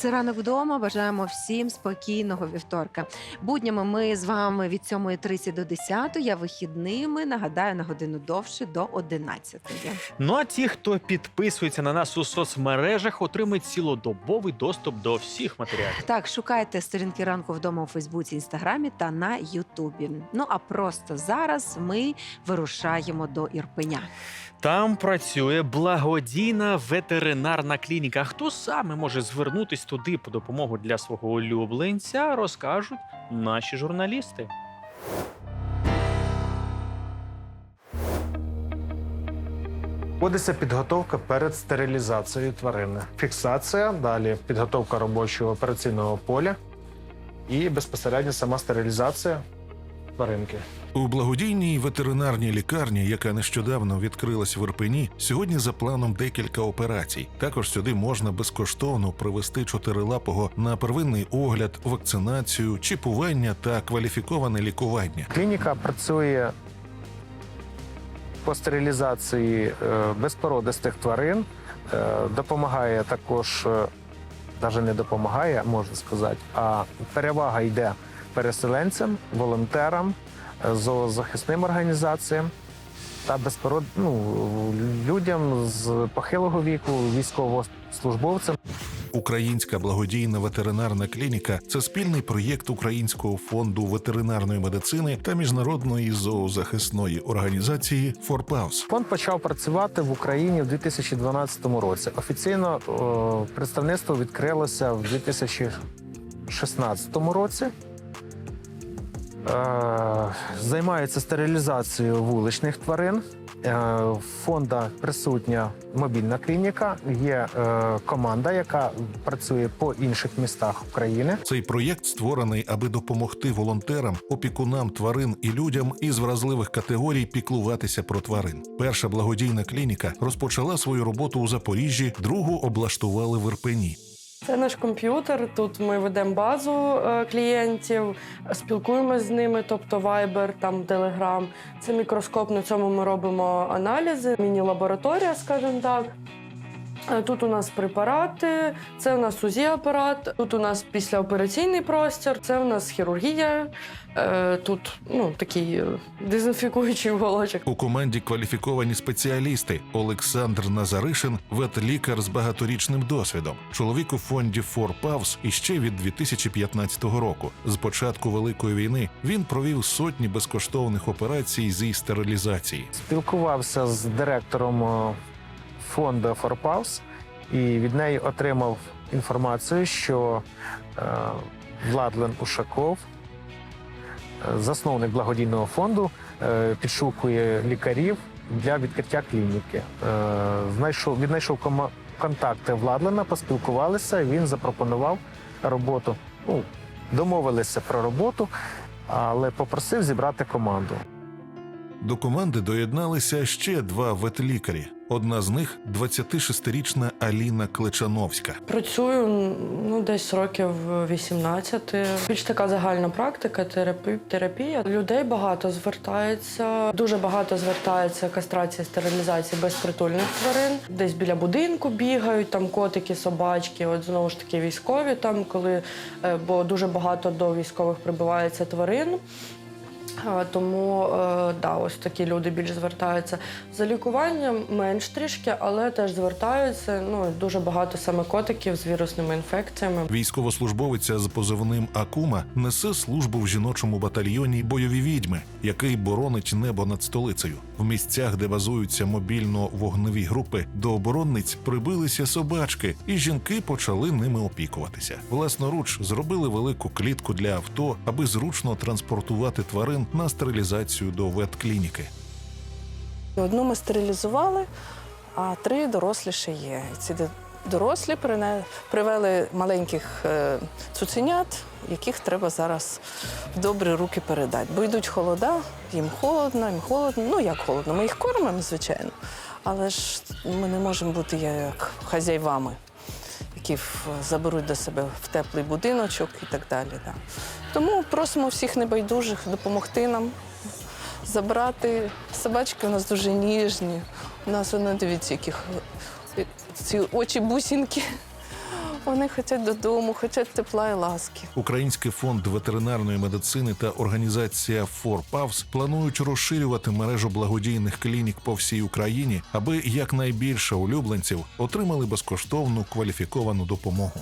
Це ранок вдома. Бажаємо всім спокійного вівторка. Буднями ми з вами від 7.30 до 10, я вихідними нагадаю на годину довше до 11. Ну а ті, хто підписується на нас у соцмережах, отримають цілодобовий доступ до всіх матеріалів. Так, шукайте сторінки ранку вдома у Фейсбуці, Інстаграмі та на Ютубі. Ну а просто зараз ми вирушаємо до Ірпеня. Там працює благодійна ветеринарна клініка. Хто саме може звернутись туди по допомогу для свого улюбленця, розкажуть наші журналісти. Водиться підготовка перед стерилізацією тварини. Фіксація, далі підготовка робочого операційного поля і безпосередньо сама стерилізація тваринки. У благодійній ветеринарній лікарні, яка нещодавно відкрилась в Ірпені, сьогодні за планом декілька операцій. Також сюди можна безкоштовно привести чотирилапого на первинний огляд, вакцинацію, чіпування та кваліфіковане лікування. Клініка працює по стерилізації е, безпородистих тварин, е, допомагає також, навіть не допомагає, можна сказати, а перевага йде переселенцям, волонтерам, е, зоозахисним організаціям та безпород... ну, людям з похилого віку, військовослужбовцям. Українська благодійна ветеринарна клініка це спільний проєкт Українського фонду ветеринарної медицини та міжнародної зоозахисної організації Форпаус. Фонд почав працювати в Україні в 2012 році. Офіційно о, представництво відкрилося в 2016 році. Е, Займається стерилізацією вуличних тварин. Е, фонда присутня мобільна клініка. Є е, команда, яка працює по інших містах України. Цей проєкт створений, аби допомогти волонтерам, опікунам тварин і людям із вразливих категорій піклуватися про тварин. Перша благодійна клініка розпочала свою роботу у Запоріжжі, другу облаштували в Ірпені. Це наш комп'ютер. Тут ми ведемо базу е, клієнтів, спілкуємося з ними, тобто Viber, там Telegram. Це мікроскоп. На цьому ми робимо аналізи, міні-лабораторія, скажімо так. Е, Тут у нас препарати, це у нас УЗІ-апарат, тут у нас післяопераційний простір, це у нас хірургія. е, Тут ну, такий е, дезінфікуючий уголочок. У команді кваліфіковані спеціалісти Олександр Назаришин, ветлікар з багаторічним досвідом. Чоловік у фонді Форпавс іще від 2015 року. З початку великої війни він провів сотні безкоштовних операцій зі стерилізації. Спілкувався з директором фонду Форпаус і від неї отримав інформацію, що е, Владлен Ушаков, е, засновник благодійного фонду, е, підшукує лікарів для відкриття клініки. Знайшов, віднайшов контакти Владлена, поспілкувалися. Він запропонував роботу. Ну, домовилися про роботу, але попросив зібрати команду. До команди доєдналися ще два ветлікарі. Одна з них 26-річна Аліна Клечановська. Працюю ну десь років 18. Більш така загальна практика, терапі- терапія. Людей багато звертається. Дуже багато звертається кастрація, стерилізація безпритульних тварин. Десь біля будинку бігають, там котики, собачки. От знову ж таки військові там, коли е, бо дуже багато до військових прибувається тварин. Тому е, да, ось такі люди більш звертаються. За лікуванням менш трішки, але теж звертаються. Ну дуже багато саме котиків з вірусними інфекціями. Військовослужбовиця з позивним Акума несе службу в жіночому батальйоні бойові відьми, який боронить небо над столицею. В місцях, де базуються мобільно-вогневі групи, до оборонниць прибилися собачки, і жінки почали ними опікуватися. Власноруч зробили велику клітку для авто, аби зручно транспортувати тварин на стерилізацію до ветклініки. Одну ми стерилізували, а три дорослі ще є. Ці дорослі привели маленьких е, цуценят, яких треба зараз в добрі руки передати. Бо йдуть холода, їм холодно, їм холодно. Ну як холодно, ми їх кормимо, звичайно. Але ж ми не можемо бути як хазяйвами, які заберуть до себе в теплий будиночок і так далі. Да. Тому просимо всіх небайдужих допомогти нам забрати. Собачки у нас дуже ніжні. У нас вони дивіться, яких ці очі бусинки. Вони хочуть додому, хочуть тепла і ласки. Український фонд ветеринарної медицини та організація ForPavs планують розширювати мережу благодійних клінік по всій Україні, аби якнайбільше улюбленців отримали безкоштовну кваліфіковану допомогу.